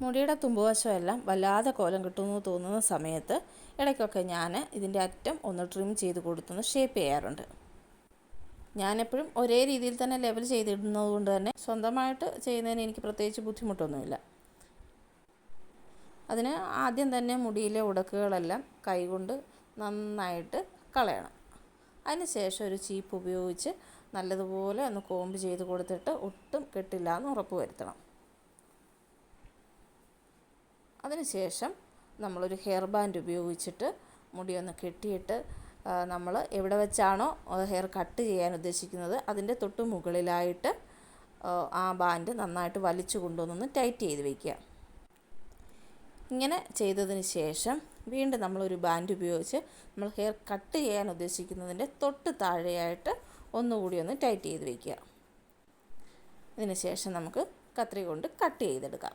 മുടിയുടെ തുമ്പുവശമെല്ലാം വല്ലാതെ കോലം കിട്ടുമെന്ന് തോന്നുന്ന സമയത്ത് ഇടയ്ക്കൊക്കെ ഞാൻ ഇതിന്റെ അറ്റം ഒന്ന് ട്രിം ചെയ്ത് കൊടുത്തൊന്ന് ഷേപ്പ് ചെയ്യാറുണ്ട്. ഞാനെപ്പോഴും ഒരേ രീതിയിൽ തന്നെ ലെവൽ ചെയ്തിടുന്നത് കൊണ്ട് തന്നെ സ്വന്തമായിട്ട് ചെയ്യുന്നതിന് എനിക്ക് പ്രത്യേകിച്ച് ബുദ്ധിമുട്ടൊന്നുമില്ല. അതിന് ആദ്യം തന്നെ മുടിയിലെ ഉടക്കുകളെല്ലാം കൈകൊണ്ട് നന്നായിട്ട് കളയണം. അതിന് ശേഷം ഒരു ചീപ്പ് ഉപയോഗിച്ച് നല്ലതുപോലെ ഒന്ന് കോമ്പ് ചെയ്ത് കൊടുത്തിട്ട് ഒട്ടും കെട്ടില്ല എന്ന് ഉറപ്പ് വരുത്തണം. അതിനുശേഷം നമ്മളൊരു ഹെയർ ബാൻഡ് ഉപയോഗിച്ചിട്ട് മുടിയൊന്ന് കെട്ടിയിട്ട് നമ്മൾ എവിടെ വെച്ചാണോ ഹെയർ കട്ട് ചെയ്യാൻ ഉദ്ദേശിക്കുന്നത് അതിന്റെ തൊട്ട് മുകളിലായിട്ട് ആ ബാൻഡ് നന്നായിട്ട് വലിച്ചു കൊണ്ടുവന്നൊന്ന് ടൈറ്റ് ചെയ്ത് വയ്ക്കുക. ഇങ്ങനെ ചെയ്തതിന് ശേഷം വീണ്ടും നമ്മളൊരു ബാൻഡ് ഉപയോഗിച്ച് നമ്മൾ ഹെയർ കട്ട് ചെയ്യാൻ ഉദ്ദേശിക്കുന്നതിന്റെ തൊട്ട് താഴെയായിട്ട് ഒന്നുകൂടി ഒന്ന് ടൈറ്റ് ചെയ്ത് വയ്ക്കുക. ഇതിന് ശേഷം നമുക്ക് കത്രി കൊണ്ട് കട്ട് ചെയ്തെടുക്കാം.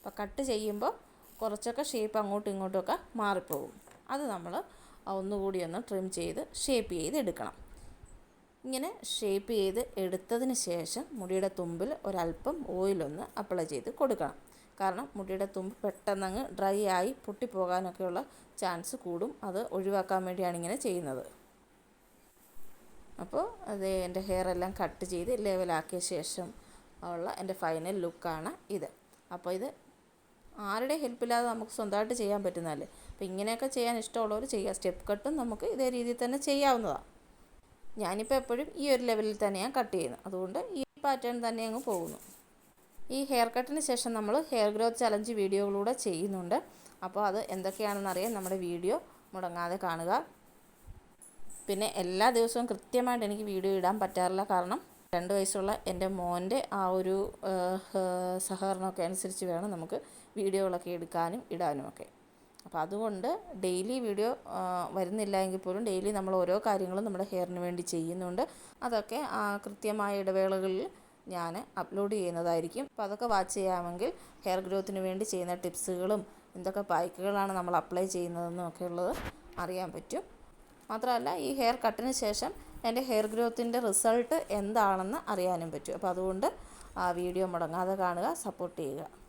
അപ്പോൾ കട്ട് ചെയ്യുമ്പോൾ കുറച്ചൊക്കെ ഷേപ്പ് അങ്ങോട്ടും ഇങ്ങോട്ടുമൊക്കെ മാറിപ്പോകും. അത് നമ്മൾ ഒന്നുകൂടി ഒന്ന് ട്രിം ചെയ്ത് ഷേപ്പ് ചെയ്ത് എടുക്കണം. ഇങ്ങനെ ഷേപ്പ് ചെയ്ത് എടുത്തതിന് ശേഷം മുടിയുടെ തുമ്പിൽ ഒരല്പം ഓയിലൊന്ന് അപ്ലൈ ചെയ്ത് കൊടുക്കണം. കാരണം മുടിയുടെ തുമ്പ് പെട്ടെന്നങ്ങ് ഡ്രൈ ആയി പൊട്ടിപ്പോകാനൊക്കെയുള്ള ചാൻസ് കൂടും. അത് ഒഴിവാക്കാൻ വേണ്ടിയാണ് ഇങ്ങനെ ചെയ്യുന്നത്. അപ്പോൾ അത് എന്റെ ഹെയർ എല്ലാം കട്ട് ചെയ്ത് ലെവലാക്കിയ ശേഷം ഉള്ള എന്റെ ഫൈനൽ ലുക്കാണ് ഇത്. അപ്പോൾ ഇത് ആരുടെ ഹെൽപ്പില്ലാതെ നമുക്ക് സ്വന്തമായിട്ട് ചെയ്യാൻ പറ്റുന്നതല്ലേ? അപ്പോൾ ഇങ്ങനെയൊക്കെ ചെയ്യാൻ ഇഷ്ടമുള്ളവർ ചെയ്യുക. സ്റ്റെപ്പ് കട്ടും നമുക്ക് ഇതേ രീതിയിൽ തന്നെ ചെയ്യാവുന്നതാണ്. ഞാനിപ്പോൾ എപ്പോഴും ഈ ഒരു ലെവലിൽ തന്നെയാണ് കട്ട് ചെയ്യുന്നത്. അതുകൊണ്ട് ഈ പാറ്റേൺ തന്നെ അങ്ങ് പോകുന്നു. ഈ ഹെയർ കട്ടിന് ശേഷം നമ്മൾ ഹെയർ ഗ്രോത്ത് ചലഞ്ച് വീഡിയോകളൂടെ ചെയ്യുന്നുണ്ട്. അപ്പോൾ അത് എന്തൊക്കെയാണെന്ന് അറിയാൻ നമ്മുടെ വീഡിയോ മുടങ്ങാതെ കാണുക. പിന്നെ എല്ലാ ദിവസവും കൃത്യമായിട്ട് എനിക്ക് വീഡിയോ ഇടാൻ പറ്റാറില്ല കാരണം രണ്ട് വയസ്സുള്ള എന്റെ മോന്റെ ആ ഒരു സഹകരണമൊക്കെ അനുസരിച്ച് വേണം നമുക്ക് വീഡിയോകളൊക്കെ എടുക്കാനും ഇടാനുമൊക്കെ അപ്പോൾ അതുകൊണ്ട് ഡെയിലി വീഡിയോ വരുന്നില്ല എങ്കിൽ പോലും ഡെയിലി നമ്മൾ ഓരോ കാര്യങ്ങളും നമ്മുടെ ഹെയറിന് വേണ്ടി ചെയ്യുന്നുണ്ട്. അതൊക്കെ കൃത്യമായ ഇടവേളകളിൽ ഞാൻ അപ്ലോഡ് ചെയ്യുന്നതായിരിക്കും. അപ്പോൾ അതൊക്കെ വാച്ച് ചെയ്യാമെങ്കിൽ ഹെയർ ഗ്രോത്തിന് വേണ്ടി ചെയ്യുന്ന ടിപ്സുകളും എന്തൊക്കെ പായ്ക്കുകളാണ് നമ്മൾ അപ്ലൈ ചെയ്യുന്നതെന്നും ഒക്കെ ഉള്ളത് അറിയാൻ പറ്റും. മാത്രമല്ല ഈ ഹെയർ കട്ടിന് ശേഷം എന്റെ ഹെയർ ഗ്രോത്തിന്റെ റിസൾട്ട് എന്താണെന്ന് അറിയാനും പറ്റും. അപ്പോൾ അതുകൊണ്ട് ആ വീഡിയോ മുടങ്ങാതെ കാണുക സപ്പോർട്ട് ചെയ്യുക.